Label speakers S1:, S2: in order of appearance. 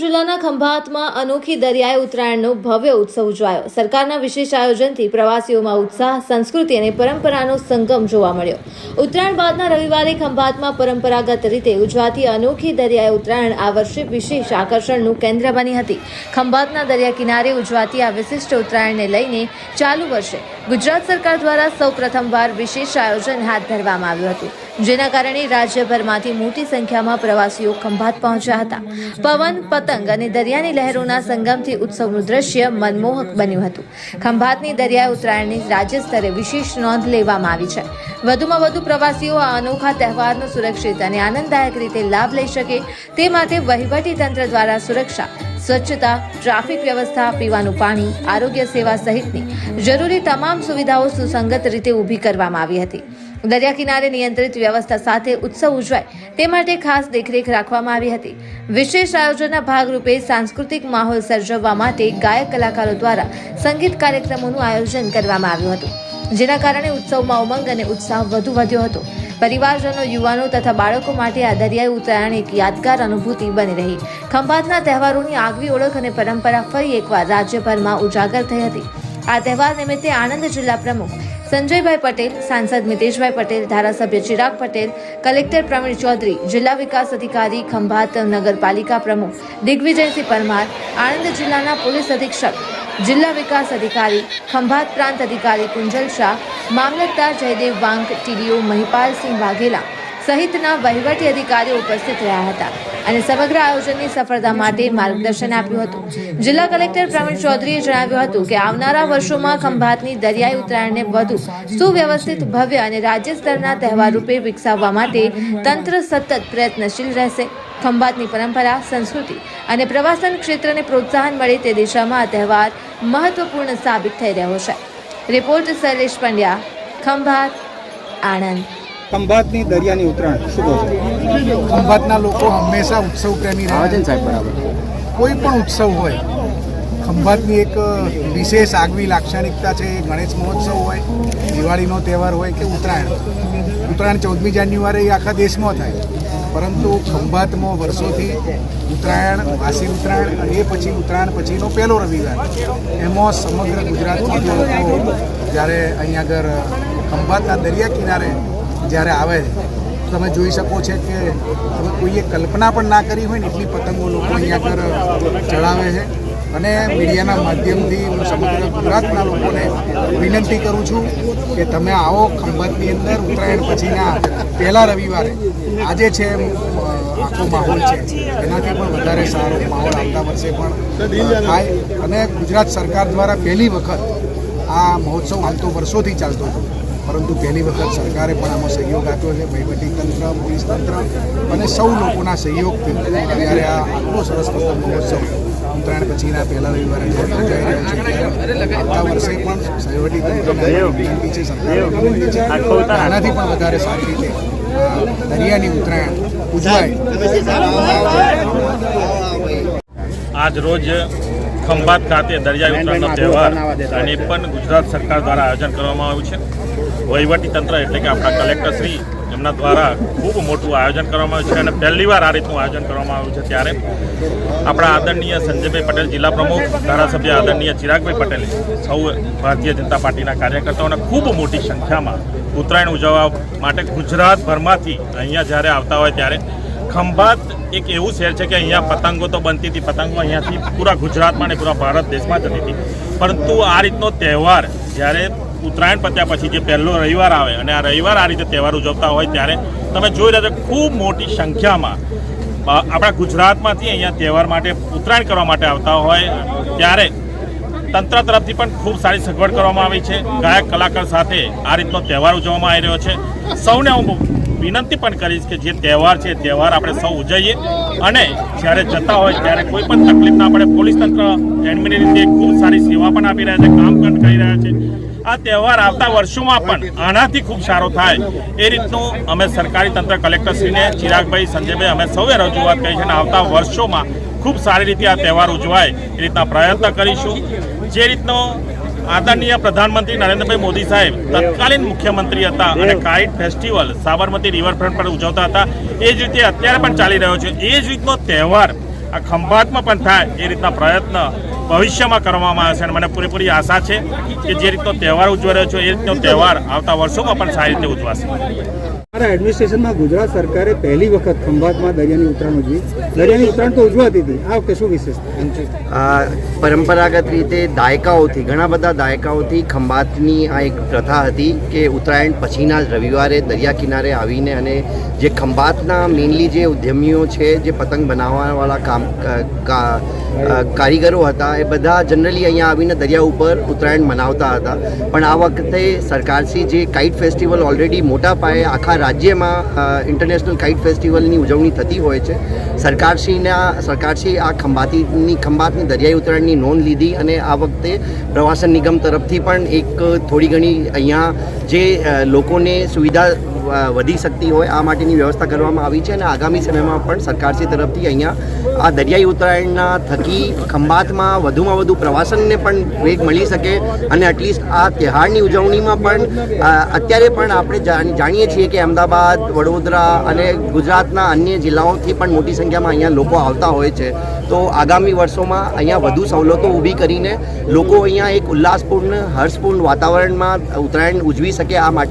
S1: જિલ્લાના ખંભાતમાં અનોખી દરિયાઈ ઉત્તરાયણનો ભવ્ય ઉત્સવ ઉજવાયો. સરકારના વિશેષ આયોજનથી પ્રવાસીઓમાં ઉત્સાહ, સંસ્કૃતિ અને પરંપરાનો સંગમ જોવા મળ્યો. ઉત્તરાયણ બાદના રવિવારે ખંભાતમાં પરંપરાગત રીતે ઉજવાતી અનોખી દરિયાઈ ઉત્તરાયણ આ વર્ષે વિશેષ આકર્ષણનું કેન્દ્ર બની હતી. ખંભાતના દરિયા કિનારે ઉજવાતી આ વિશિષ્ટ ઉત્તરાયણને લઈને ચાલુ વર્ષે ગુજરાત સરકાર દ્વારા સૌ પ્રથમવાર વિશેષ આયોજન હાથ ધરવામાં આવ્યું હતું, જેના કારણે રાજ્યભરમાંથી મોટી સંખ્યામાં પ્રવાસીઓ ખંભાત પહોંચ્યા હતા. પવન, પતંગ અને દરિયાની લહેરોના સંગમથી ઉત્સવનું દ્રશ્ય મનમોહક બન્યું હતું. ખંભાતની દરિયાઈ ઉત્તરાયણની રાજ્ય સ્તરે વિશેષ નોંધ લેવામાં આવી છે. વધુમાં વધુ પ્રવાસીઓ આ અનોખા તહેવારનો સુરક્ષિત અને આનંદદાયક રીતે લાભ લઈ શકે તે માટે વહીવટી તંત્ર દ્વારા સુરક્ષા સ્વચ્છતા, ટ્રાફિક વ્યવસ્થા, પીવાનું પાણી, આરોગ્ય સેવા સહિતની જરૂરી તમામ સુવિધાઓ સુસંગત રીતે ઊભી કરવામાં આવી હતી. દરિયા કિનારે નિયંત્રિત વ્યવસ્થા સાથે ઉત્સવ ઉજવાય તે માટે ખાસ દેખરેખ રાખવામાં આવી હતી. વિશેષ આયોજનના ભાગરૂપે સાંસ્કૃતિક માહોલ સર્જવવા માટે ગાયક કલાકારો દ્વારા સંગીત કાર્યક્રમોનું આયોજન કરવામાં આવ્યું હતું, જેના કારણે ઉત્સવમાં ઉમંગ અને ઉત્સાહ વધુ વધ્યો હતો. પરિવારજનો, યુવાનો તથા બાળકો માટે આ દરિયાઈ ઉત્તરાયણ એક યાદગાર અનુભૂતિ બની રહી. ખંભાતના તહેવારોની આગવી ઓળખ અને પરંપરા ફરી એકવાર રાજ્યભરમાં ઉજાગર થઈ હતી. આ તહેવાર નિમિત્તે આણંદ જિલ્લા પ્રમુખ સંજયભાઈ પટેલ, સાંસદ મિતેશભાઈ પટેલ, ધારાસભ્ય ચિરાગ પટેલ, કલેક્ટર પ્રવીણ ચૌધરી, જિલ્લા વિકાસ અધિકારી, ખંભાત નગરપાલિકા પ્રમુખ દિગ્વિજયસિંહ પરમાર, આણંદ જિલ્લાના પોલીસ અધિક્ષક જિલ્લા વિકાસ અધિકારી ખંભાત પ્રાંત અધિકારી કુંજલ શાહ મામલતદાર જયદેવ વાંક ટીડીઓ મહિપાલસિંહ વાઘેલા સહિતના વહીવટી અધિકારીઓ ઉપસ્થિત રહ્યા હતા અને સમગ્ર આયોજનની સફળતા માટે માર્ગદર્શન આપ્યું હતું. જિલ્લા કલેક્ટર પ્રવીણ ચૌધરીએ જણાવ્યું હતું કે આવનારા વર્ષોમાં ખંભાતની દરિયાઈ ઉત્તરાયણને વધુ સુવ્યવસ્થિત, ભવ્ય અને રાજ્ય સ્તરના તહેવાર રૂપે વિકસાવવા માટે તંત્ર સતત પ્રયત્નશીલ રહેશે. ખંભાતની પરંપરા, સંસ્કૃતિ અને પ્રવાસન ક્ષેત્રને પ્રોત્સાહન મળે તે દિશામાં આ તહેવાર મહત્વપૂર્ણ સાબિત થઈ રહ્યો છે. રિપોર્ટ શૈલેષ પંડ્યા, ખંભાત, આણંદ.
S2: ખંભાતની દરિયાની ઉત્તરાયણ. શું કહો
S3: ખંભાતના લોકો હંમેશા ઉત્સવ પ્રેમી રહ્યા છે
S2: સાહેબ બરાબર.
S3: કોઈ પણ ઉત્સવ હોય ખંભાતની એક વિશેષ આગવી લાક્ષણિકતા છે એ ગણેશ મહોત્સવ હોય દિવાળીનો તહેવાર હોય કે ઉત્તરાયણ. ઉત્તરાયણ ચૌદમી જાન્યુઆરી આખા દેશમાં થાય. પરંતુ ખંભાતમાં વર્ષોથી ઉત્તરાયણ વાસી ઉત્તરાયણ અને એ પછી ઉત્તરાયણ પછીનો પહેલો રવિવાર. એમાં સમગ્ર ગુજરાતમાંથી લોકો જ્યારે અહીંયા આગળ ખંભાતના દરિયા કિનારે જ્યારે આવે તમે જોઈ શકો છો કે હવે કોઈએ કલ્પના પણ ના કરી હોય ને, એટલી પતંગો લોકો અહીંયા આગળ ચડાવે છે. અને મીડિયાના માધ્યમથી હું સમગ્ર ગુજરાતના લોકોને વિનંતી કરું છું કે તમે આવો ખંભાતની અંદર. ઉત્તરાયણ પછીના પહેલા રવિવારે આજે છે આખો માહોલ છે. એનાથી પણ વધારે સારો માહોલ આવતા વર્ષે પણ થાય. અને ગુજરાત સરકાર દ્વારા પહેલી વખત આ મહોત્સવ હાલ તો વર્ષોથી ચાલતો હતો. પરંતુ પહેલી વખત સરકારે પણ આમાં સહયોગ આપ્યો છે. વહીવટી તંત્ર, પોલીસ તંત્ર અને સૌ લોકોના સહયોગથી ત્યારે આ આટલો સરસ પતંગ મહોત્સવ ઉત્તરાયણ પછીના પહેલા રવિવારે આવતા વર્ષે પણ વહીવટી તંત્રને વિનંતી છે સરકાર આનાથી પણ વધારે સારી રીતે દરિયાની ઉત્તરાયણ ઉજવાય.
S4: આજ રોજ ખંભાત ખાતે દરિયાઈ ઉત્તરાયણનો તહેવાર, અને પણ ગુજરાત સરકાર દ્વારા આયોજન કરવામાં આવ્યું છે. વહીવટી તંત્ર એટલે કે આપણા કલેક્ટરશ્રી એમના દ્વારા ખૂબ મોટું આયોજન કરવામાં આવ્યું છે અને પહેલીવાર આ રીતનું આયોજન કરવામાં આવ્યું છે ત્યારે આપણા આદરણીય સંજયભાઈ પટેલ, જિલ્લા પ્રમુખ, ધારાસભ્ય આદરણીય ચિરાગભાઈ પટેલે સૌ ભારતીય જનતા પાર્ટીના કાર્યકર્તાઓને ખૂબ મોટી સંખ્યામાં ઉત્તરાયણ ઉજવવા માટે ગુજરાતભરમાંથી અહીંયા જ્યારે આવતા હોય ત્યારે ખંભાત એક એવું શહેર છે કે અહીંયા પતંગો તો બનતી હતી, પતંગો અહીંયાથી પૂરા ગુજરાતમાં ને પૂરા ભારત દેશમાં જતી હતી. પરંતુ આ રીતનો તહેવાર જ્યારે ઉત્તરાયણ પત્યા પછી જે પહેલો રવિવાર આવે અને આ રવિવાર આ રીતે તહેવાર ઉજવતા હોય ત્યારે તમે જોઈ રહ્યા છો ખૂબ મોટી સંખ્યામાં આપણા ગુજરાતમાંથી અહીંયા તહેવાર માટે ઉત્તરાયણ કરવા માટે આવતા હોય ત્યારે તંત્ર તરફથી પણ ખૂબ સારી સગવડ કરવામાં આવી છે. ગાયક, કલાકાર સાથે આ રીતનો તહેવાર ઉજવવામાં આવી રહ્યો છે. સૌને હું વિનંતી પણ કરીશ કે જે તહેવાર છે તહેવાર આપણે સૌ ઉજવીએ અને જ્યારે જતા હોય ત્યારે કોઈ પણ તકલીફ ના પડે, પોલીસ તંત્ર એડમિની રીતે ખૂબ સારી સેવા પણ આપી રહ્યા છે, કામ પણ કરી રહ્યા છે. આ તહેવાર આવતા વર્ષોમાં પણ આનાથી ખૂબ સારો થાય. એ રીતનું અમે સરકારી તંત્ર કલેક્ટરશ્રીને ચિરાગભાઈ, સંજયભાઈ અમે સૌએ રજૂઆત કરી છે અને આવતા વર્ષોમાં ખૂબ સારી રીતે આ તહેવાર ઉજવાય એ રીતના પ્રયત્ન કરીશું. જે રીતનો આદરણીય પ્રધાનમંત્રી નરેન્દ્રભાઈ મોદી સાહેબ તત્કાલીન મુખ્યમંત્રી હતા અને કાઇટ ફેસ્ટિવલ સાબરમતી રિવરફ્રન્ટ પર ઉજવતા હતા, એ જ રીતે અત્યારે પણ ચાલી રહ્યો છે. એ જ રીતનો તહેવાર આ ખંભાતમાં પણ થાય એ રીતના પ્રયત્ન ભવિષ્યમાં કરવામાં આવશે અને મને પૂરેપૂરી આશા છે કે જે રીતનો તહેવાર ઉજવી રહ્યો છો એ રીતનો તહેવાર આવતા વર્ષોમાં પણ સારી રીતે ઉજવાશે.
S2: મારા એડમિનિસ્ટ્રેશનમાં ગુજરાત સરકારે પહેલી વખત ખંભાતમાં દરિયાની ઉત્તરાયણ ઉજવી. દરિયાની ઉત્તરાયણ તો ઉજવાતી હતી. આ વખતે શું વિશેષતા
S5: આ પરંપરાગત રીતે દાયકાઓથી ઘણા બધા દાયકાઓથી ખંભાતની આ એક પ્રથા હતી કે ઉત્તરાયણ પછીના જ રવિવારે દરિયા કિનારે આવીને અને જે ખંભાતના મેઇનલી જે ઉદ્યમીઓ છે જે પતંગ બનાવવાવાળા કામ કારીગરો હતા એ બધા જનરલી અહીંયા આવીને દરિયા ઉપર ઉત્તરાયણ મનાવતા હતા. પણ આ વખતે સરકારશ્રી જે કાઇટ ફેસ્ટિવલ ઓલરેડી મોટા પાયે આખા રાજ્યમાં ઇન્ટરનેશનલ કાઇટ ફેસ્ટિવલની ઉજવણી થતી હોય છે. સરકારશ્રીના, સરકારશ્રી આ ખંભાતીની, ખંભાતની દરિયાઈ ઉત્તરાયણની નોંધ લીધી અને આ વખતે પ્રવાસન નિગમ તરફથી પણ એક થોડી ઘણી અહીંયા જે લોકોને સુવિધા વધી શકતી હોય આ માટેની વ્યવસ્થા કરવામાં આવી છે અને આગામી સમયમાં પણ સરકારશ્રી તરફથી અહીંયા આ દરિયાઈ ઉત્તરાયણના થકી ખંભાતમાં વધુમાં વધુ પ્રવાસનને પણ વેગ મળી શકે અને એટલીસ્ટ આ તહેવારની ઉજવણીમાં પણ અત્યારે પણ આપણે જાણ- જાણીએ છીએ કે અમદાવાદ, વડોદરા અને ગુજરાતના અન્ય જિલ્લાઓથી પણ મોટી સંખ્યામાં અહીંયા લોકો આવતા હોય છે. તો આગામી વર્ષોમાં અહીંયા વધુ સવલતો ઊભી કરીને લોકો અહીંયા એક ઉલ્લાસપૂર્ણ, હર્ષપૂર્ણ વાતાવરણમાં ઉત્તરાયણ ઉજવી શકે આ માટે